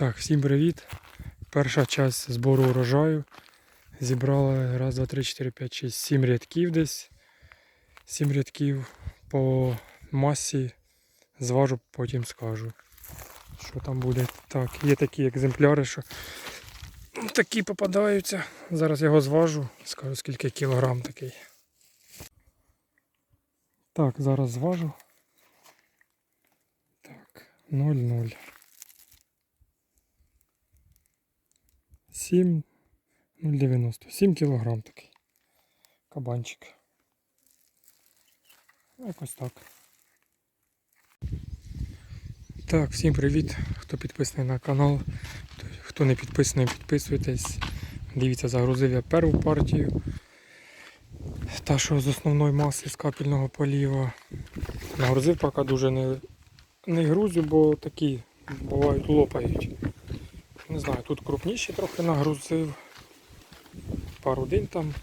Так, всім привіт. Перша часть збору урожаю. Зібрали раз, два, три, чотири, п'ять, шість, сім рядків десь. Сім рядків по масі зважу, потім скажу. Що там буде. Так, є такі екземпляри, що такі попадаються. Зараз його зважу, скажу скільки кілограм такий. Так, зараз зважу. Так, 0,0. 7, 0,90. 7 кілограм такий. Кабанчик. Якось так. Так, всім привіт, хто підписаний на канал. Хто не підписаний, підписуйтесь. Дивіться, загрузив я перву партію. Та, що з основної маси з капельного поліва. Нагрузив поки дуже не, не грузю, бо такі бувають лопають. Не знаю, тут крупніші трохи нагрузив. Пару день там,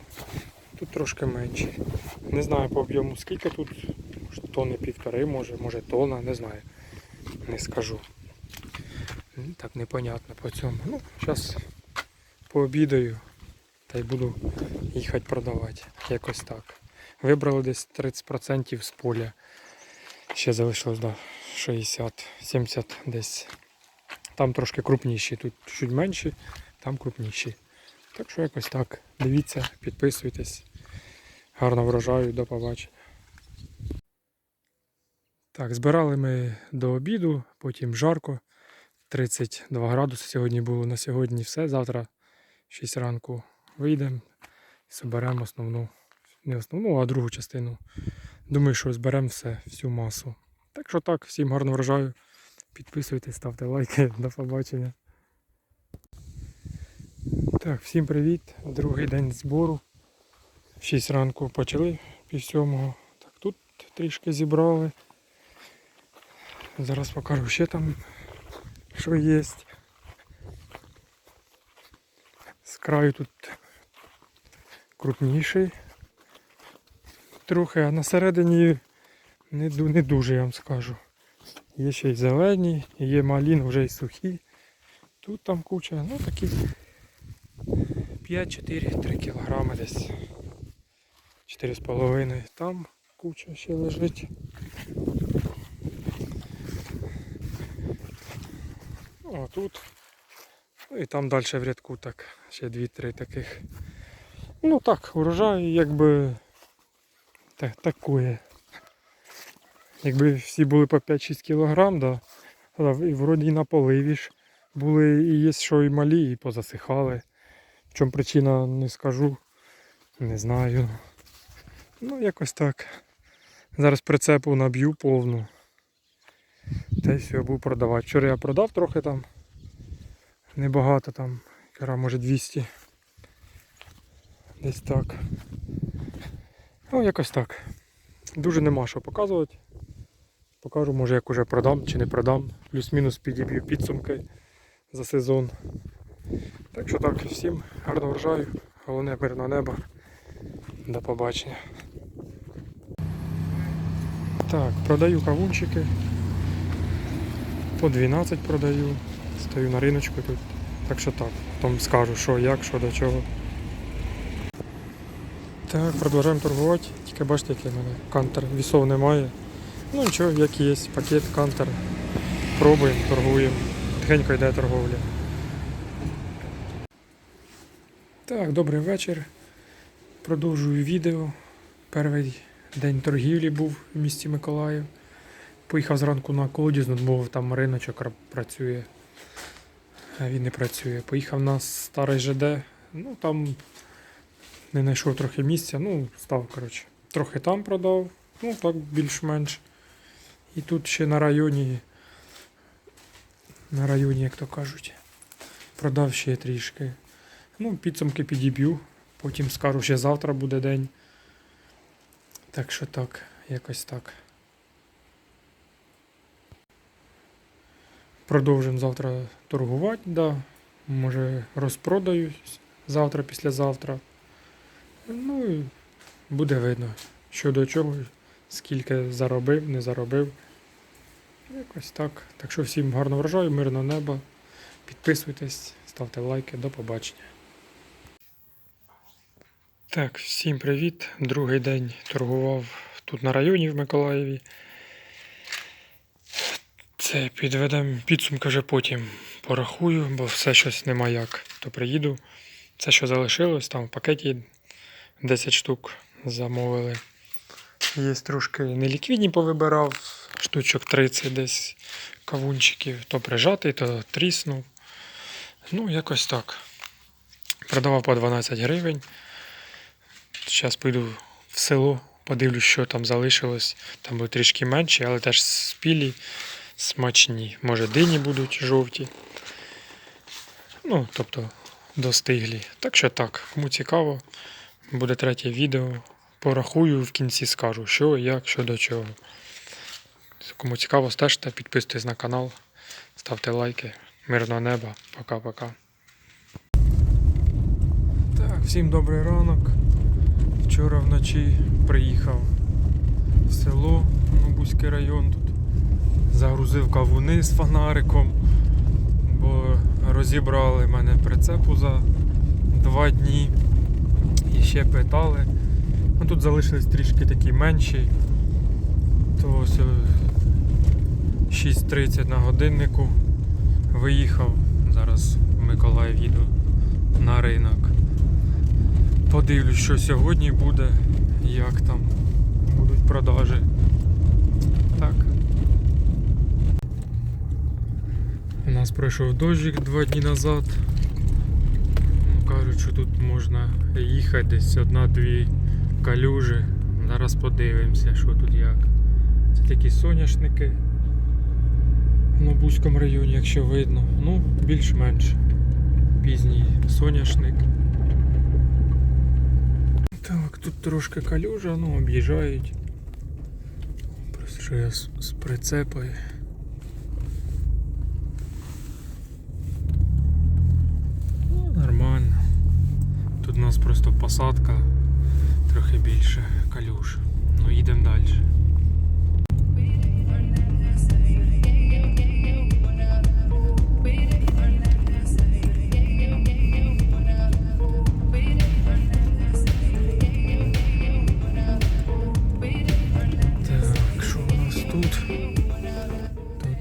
тут трошки менше. Не знаю по об'єму скільки тут, тони півтори, може, може тона, не знаю. Не скажу. Так непонятно по цьому. Ну, зараз пообідаю та й буду їхати продавати. Якось так. Вибрали десь 30% з поля. Ще залишилось да, 60-70 десь. Там трошки крупніші, тут чуть менші, там крупніші. Так що якось так. Дивіться, підписуйтесь. Гарно врожаю, до побачення. Так, збирали ми до обіду, потім жарко. 32 градуси сьогодні було. На сьогодні все. Завтра 6 ранку вийдемо і зберемо основну, не основну, а другу частину. Думаю, що зберемо все, всю масу. Так що так, всім гарно врожаю. Підписуйтесь, ставте лайки. До побачення. Так, всім привіт. Другий день збору. В 6 ранку почали пів сьомого. Так, тут трішки зібрали. Зараз покажу ще там, що є. З краю тут крупніший. Трохи, а на середині не, не дуже, я вам скажу. Є ще й зелені, є малі, вже й сухі. Тут там куча, ну такі 5-4-3 кілограми десь. 4,5. Там куча ще лежить. О, тут. Ну і там далі в рядку так. Ще 2-3 таких. Ну так, урожай якби так. Якби всі були по 5-6 кілограм, да, і вроді і на поливі ж були і є що і малі, і позасихали. В чому причина не скажу. Не знаю. Ну, якось так. Зараз прицепу наб'ю повну. Та й все, буду продавати. Вчора я продав трохи там. Небагато там. Кара, може 200. Десь так. Ну, якось так. Дуже нема що показувати. Покажу, може як уже продам чи не продам. Плюс-мінус підіб'ю підсумки за сезон. Так що так, всім гарного врожаю. Головне мирного неба. До побачення. Так, продаю кавунчики. По 12 продаю. Стою на риночку тут. Так що так. Потім скажу, що, як, що до чого. Так, продовжуємо торгувати. Тільки бачите, який в мене кантер. Вісов немає. Ну нічого, як є, пакет, кантер. Пробуємо, торгуємо. Тихенько йде торговля. Так, добрий вечір. Продовжую відео. Перший день торгівлі був в місті Миколаїв. Поїхав зранку на колодязну, бо там риночок працює. Він не працює. Поїхав на старий ЖД. Ну там не знайшов трохи місця. Ну, став, коротше. Трохи там продав. Ну так більш-менш. І тут ще на районі. На районі, як то кажуть. Продав ще трішки. Ну, підсумки підіб'ю. Потім скажу, ще завтра буде день. Так що так, якось так. Продовжимо завтра торгувати, да. Може розпродаюсь завтра, післязавтра. Ну і буде видно, що до чого, скільки заробив, не заробив. Якось так. Так що всім гарного врожаю, мирного неба. Підписуйтесь, ставте лайки, до побачення. Так, всім привіт. Другий день торгував тут на районі в Миколаєві. Це підведемо підсумки вже потім порахую, бо все щось нема як. То приїду. Це, що залишилось, там в пакеті 10 штук замовили. Є трошки неліквідні повибирав, штучок 30 десь кавунчиків, то прижатий, то тріснув. Ну, якось так. Продавав по 12 гривень. Зараз піду в село, подивлюсь, що там залишилось. Там будуть трішки менші, але теж спілі, смачні. Може, дині будуть жовті. Ну, тобто достиглі. Так що так, кому цікаво, буде третє відео. Порахую в кінці скажу, що, як, що до чого. Кому цікаво, стежте, підписуйтесь на канал, ставте лайки. Мирного неба. Пока-пока. Так, всім добрий ранок. Вчора вночі приїхав в село, Нобузький район тут. Загрузив кавуни з фонариком, бо розібрали мене прицепу за два дні. І ще питали. Ну, тут залишились трішки такі менші. То ось е, 6.30 на годиннику виїхав. Зараз в Миколаїв їду на ринок. Подивлюсь, що сьогодні буде, як там будуть продажі. Так. У нас пройшов дощик два дні назад. Ну, кажуть, що тут можна їхати десь одна-дві калюжі. Зараз подивимося, що тут як. Це такі соняшники в Нобузькому районі, якщо видно. Ну, більш-менш пізній соняшник. Так, тут трошки калюжа, ну об'їжджають. Просто що я з прицепою. Ну, нормально. Тут у нас просто посадка трохи більше калюж. Ну їдемо далі.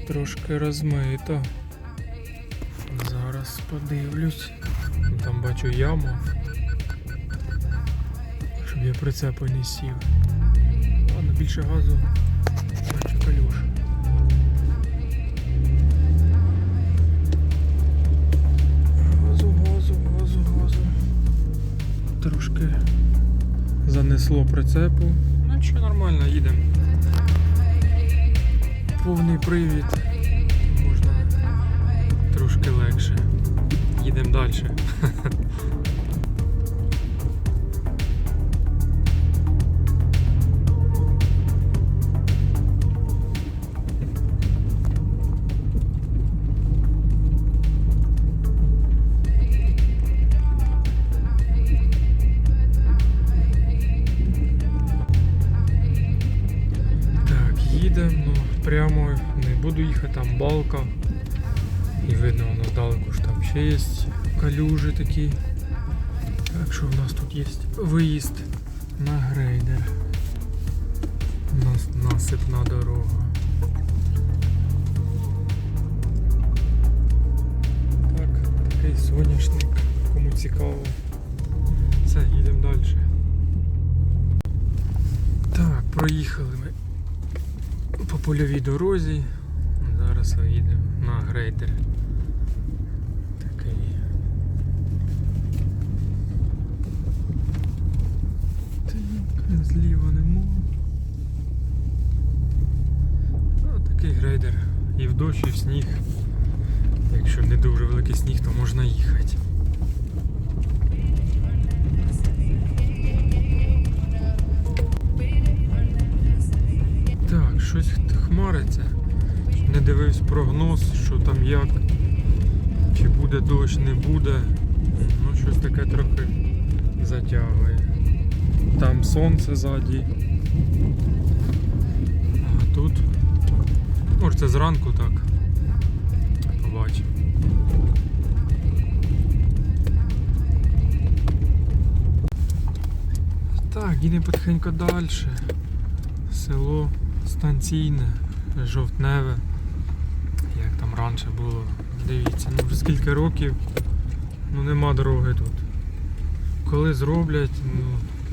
Трошки розмито. Зараз подивлюсь. Там бачу яму. Щоб я прицепу не сів. Ладно, більше газу. Бачу калюш. Газу, газу, газу, газу. Трошки занесло прицепу. Ну що, нормально, їдемо. Повний привід. Можна трошки легше. Їдемо далі. прямо не буду їхати, там балка. І видно воно здалеку ж там ще є калюжі такі. Так що в нас тут є виїзд на грейдер. У нас насипна дорога. Так, такий соняшник, кому цікаво. Все, їдемо далі. Так, проїхали ми по польовій дорозі. Зараз їдемо на грейдер. Такий. Так, зліва нема. Ну, такий грейдер. І в дощ, і в сніг. Якщо не дуже великий сніг, то можна їхати. щось хмариться. Не дивився прогноз, що там як, чи буде дощ, не буде. Ну щось таке трохи затягує. Там сонце ззаді. А тут може це зранку так. Побачимо. Так, їдемо потихеньку далі. Село станційне, жовтневе. Як там раніше було. Дивіться, ну вже скільки років, ну нема дороги тут. Коли зроблять, ну,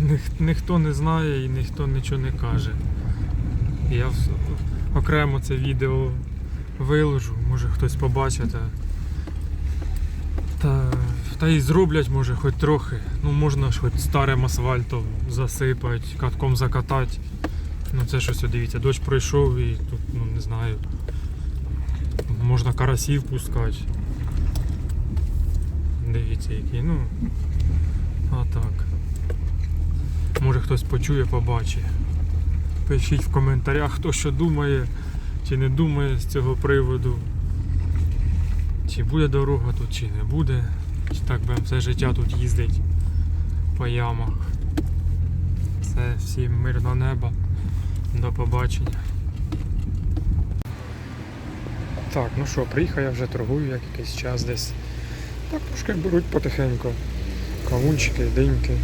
ніх- ніхто не знає і ніхто нічого не каже. Я окремо це відео виложу, може хтось побачить. Та, та, і зроблять, може, хоч трохи. Ну, можна ж хоч старим асфальтом засипати, катком закатати. Ну це щось, дивіться, дощ пройшов і тут, ну не знаю. Можна карасів пускати. Дивіться який, ну. А так. Може хтось почує, побачить. Пишіть в коментарях, хто що думає чи не думає з цього приводу. Чи буде дорога тут, чи не буде. Чи так будемо все життя тут їздить по ямах. Все, всім мирного неба. До побачення. Так, ну що, приїхав я вже торгую як якийсь час десь. Так трошки беруть потихеньку. Кавунчики, диньки.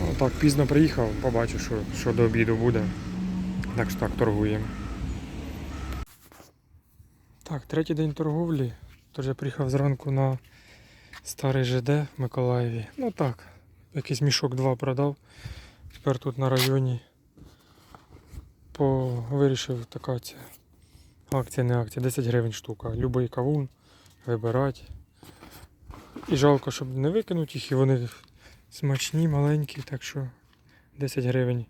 Ну, так, пізно приїхав, побачу, що, що до обіду буде. Так що так торгуємо. Так, третій день торговлі. Тож я приїхав зранку на старий ЖД в Миколаєві. Ну так, якийсь мішок два продав. Тепер тут на районі по... вирішив така ця акція, не акція, 10 гривень штука. Любий кавун вибирати. І жалко, щоб не викинути їх, і вони смачні, маленькі, так що 10 гривень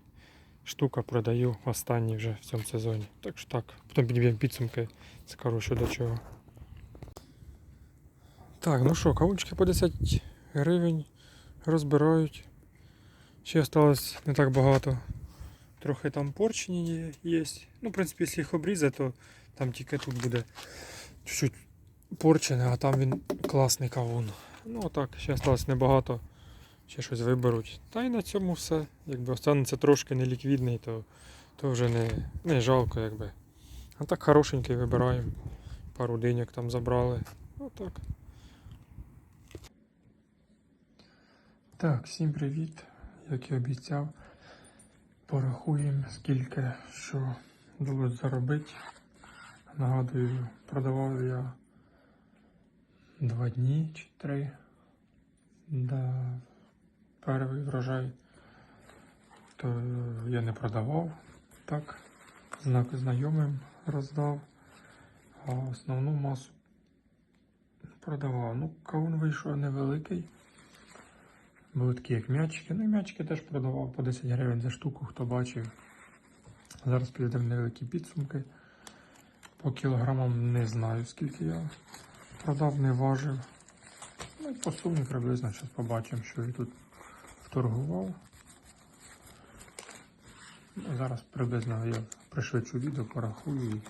штука продаю останній вже в цьому сезоні. Так що так, потім підб'ємо підсумки, скажу що до чого. Так, ну що, кавунчики по 10 гривень розбирають. Ще осталось не так багато. Трохи там порчені є. Ну, в принципі, якщо їх обрізати, то там тільки тут буде чуть-чуть порчене, а там він класний кавун. Ну отак, ще осталось небагато. Ще щось виберуть. Та й на цьому все. Якби останеться трошки неліквідний, то, то вже не, не жалко, якби. А так хорошенький вибираємо. Пару денег там забрали. Отак. Так, всім привіт. Як і обіцяв, порахуємо, скільки що вдалося заробити. Нагадую, продавав я два дні чи три. Да, перший врожай, то я не продавав. Так, знак знайомим роздав, а основну масу продавав. Ну, кавун вийшов невеликий. Були такі як м'ячики. Ну і м'ячики теж продавав по 10 гривень за штуку, хто бачив. Зараз підемо невеликі підсумки. По кілограмам не знаю, скільки я продав, не важив. Ну і по сумі приблизно зараз побачимо, що я тут вторгував. Зараз приблизно я пришвидшу відео, порахую.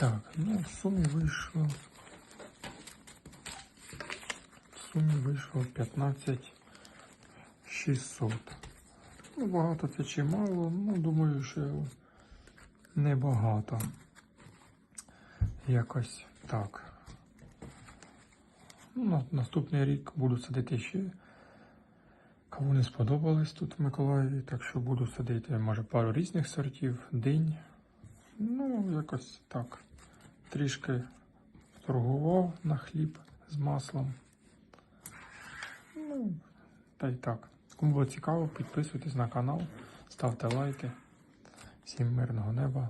Так, ну в сумі вийшло. В сумі вийшло 15 600. Ну, багато це чи мало, ну думаю, що небагато. Якось так. Ну, на наступний рік буду садити ще. Кому не сподобалось тут в Миколаєві, так що буду садити, може, пару різних сортів, динь. Ну, якось так. Трішки торгував на хліб з маслом. Ну, та й так. Кому було цікаво, підписуйтесь на канал, ставте лайки. Всім мирного неба.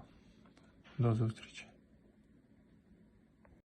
До зустрічі!